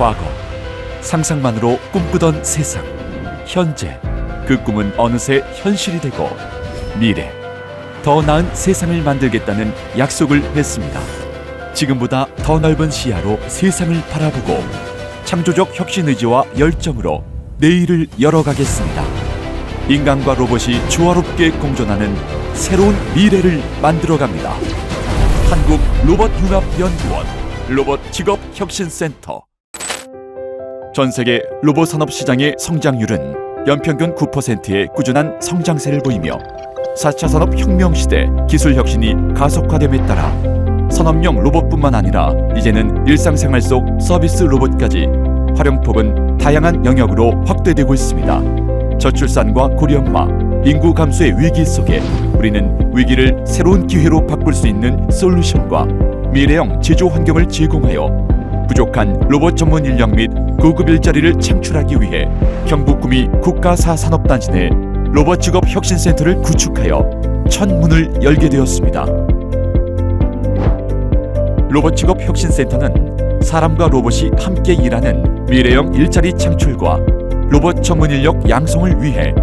과거 상상만으로 꿈꾸던 세상 현재 그 꿈은 어느새 현실이 되고 미래 더 나은 세상을 만들겠다는 약속을 했습니다. 지금보다 더 넓은 시야로 세상을 바라보고 창조적 혁신 의지와 열정으로 내일을 열어가겠습니다. 인간과 로봇이 조화롭게 공존하는 새로운 미래를 만들어갑니다. 한국 로봇 융합 연구원 로봇 직업 혁신센터 전 세계 로봇 산업 시장의 성장률은 연평균 9%의 꾸준한 성장세를 보이며 4차 산업 혁명 시대 기술 혁신이 가속화됨에 따라 산업용 로봇뿐만 아니라 이제는 일상생활 속 서비스 로봇까지 활용폭은 다양한 영역으로 확대되고 있습니다. 저출산과 고령화, 인구 감소의 위기 속에 우리는 위기를 새로운 기회로 바꿀 수 있는 솔루션과 미래형 제조 환경을 제공하여 부족한 로봇 전문 인력 및 고급 일자리를 창출하기 위해 경북 구미 국가사 산업단지 내 로봇 직업 혁신센터를 구축하여 첫 문을 열게 되었습니다. 로봇 직업 혁신센터는 사람과 로봇이 함께 일하는 미래형 일자리 창출과 로봇 전문 인력 양성을 위해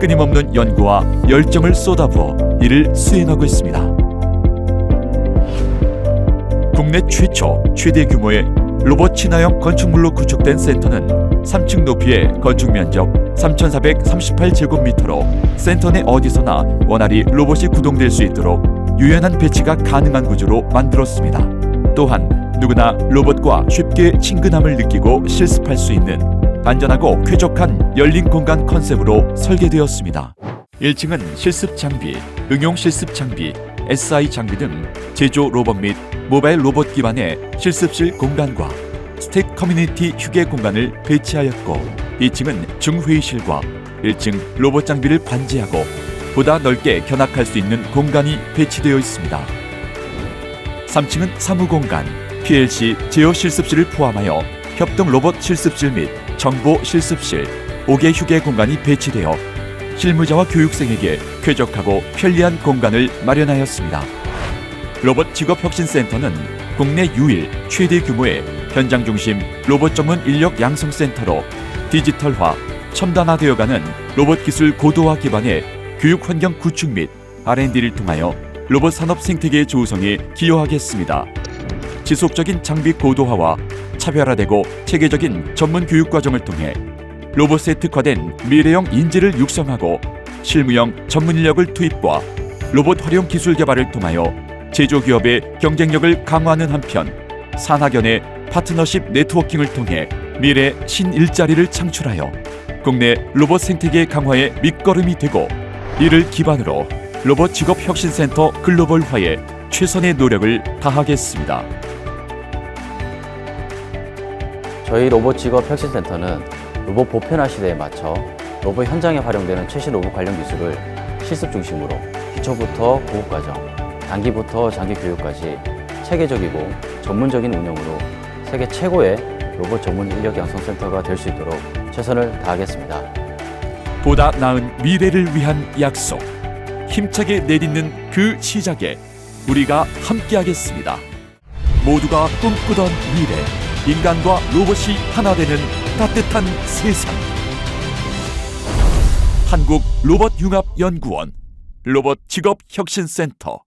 끊임없는 연구와 열정을 쏟아부어 이를 수행하고 있습니다. 국내 최초 최대 규모의 로봇 친화형 건축물로 구축된 센터는 3층 높이의 건축 면적 3,438제곱미터로 센터 내 어디서나 원활히 로봇이 구동될 수 있도록 유연한 배치가 가능한 구조로 만들었습니다. 또한 누구나 로봇과 쉽게 친근함을 느끼고 실습할 수 있는 안전하고 쾌적한 열린 공간 컨셉으로 설계되었습니다. 1층은 실습 장비, 응용 실습 장비, SI 장비 등 제조 로봇 및 모바일 로봇 기반의 실습실 공간과 스택 커뮤니티 휴게 공간을 배치하였고 2층은 중회의실과 1층 로봇 장비를 관제하고 보다 넓게 견학할 수 있는 공간이 배치되어 있습니다. 3층은 사무 공간, PLC 제어 실습실을 포함하여 협동 로봇 실습실 및 정보 실습실, 5개 휴게 공간이 배치되어 실무자와 교육생에게 쾌적하고 편리한 공간을 마련하였습니다. 로봇 직업혁신센터는 국내 유일 최대 규모의 현장 중심 로봇 전문 인력 양성 센터로 디지털화, 첨단화되어가는 로봇 기술 고도화 기반의 교육 환경 구축 및 R&D를 통하여 로봇 산업 생태계 조성에 기여하겠습니다. 지속적인 장비 고도화와 차별화되고 체계적인 전문 교육 과정을 통해 로봇에 특화된 미래형 인재를 육성하고 실무형 전문 인력을 투입과 로봇 활용 기술 개발을 통하여 제조기업의 경쟁력을 강화하는 한편 산학연의 파트너십 네트워킹을 통해 미래 신일자리를 창출하여 국내 로봇 생태계 강화의 밑거름이 되고 이를 기반으로 로봇 직업 혁신센터 글로벌화에 최선의 노력을 다하겠습니다. 저희 로봇 직업 혁신센터는 로봇 보편화 시대에 맞춰 로봇 현장에 활용되는 최신 로봇 관련 기술을 실습 중심으로 기초부터 고급 과정, 단기부터 장기 교육까지 체계적이고 전문적인 운영으로 세계 최고의 로봇 전문 인력 양성 센터가 될 수 있도록 최선을 다하겠습니다. 보다 나은 미래를 위한 약속. 힘차게 내딛는 그 시작에 우리가 함께하겠습니다. 모두가 꿈꾸던 미래, 인간과 로봇이 하나 되는 따뜻한 세상. 한국 로봇 융합 연구원 로봇 직업 혁신 센터